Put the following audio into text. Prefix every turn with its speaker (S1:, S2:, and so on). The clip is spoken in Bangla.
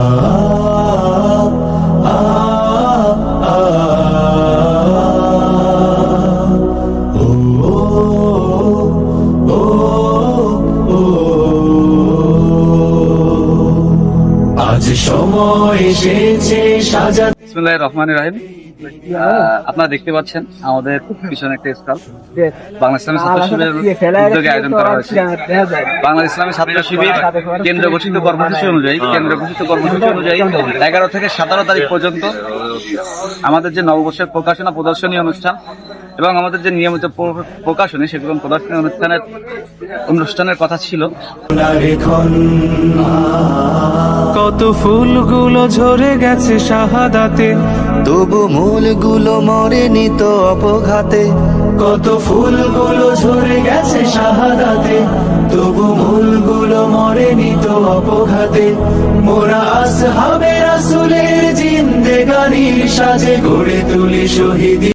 S1: আজ সময় এসেছে সাজা
S2: বিসমুল্লাহ রহমান রাহিম। আপনারা দেখতে পাচ্ছেন আমাদের পিছনে একটা স্টল বাংলা ইসলামী ছাত্র শিবিরের উদ্যোগে আয়োজন করা হয়েছে। বাংলা ইসলামী ছাত্র শিবির কেন্দ্র ঘোষিত কর্মসূচি অনুযায়ী কেন্দ্র ঘোষিত কর্মসূচি অনুযায়ী এগারো থেকে সতেরো তারিখ পর্যন্ত আমাদের যে নববর্ষের প্রকাশনা প্রদর্শনী অনুষ্ঠান এবং আমাদের যে নিয়মিত প্র- প্রকাশনী সেগুলো প্রদর্শনী অনুষ্ঠানের অনুষ্ঠানের কথা ছিল।
S3: কত ফুলগুলো ঝরে গেছে শাহাদাতে।
S4: তবু মূলগুলো মরেনি তো অপঘাতে।
S1: কত ফুলগুলো ঝরে গেছে শাহাদাতে। তবু মূলগুলো মরেনি তো অপঘাতে। মোরা আসহাবে রাসুলের জিন্দেগানির সাজে গড়ে তুলি শহীদ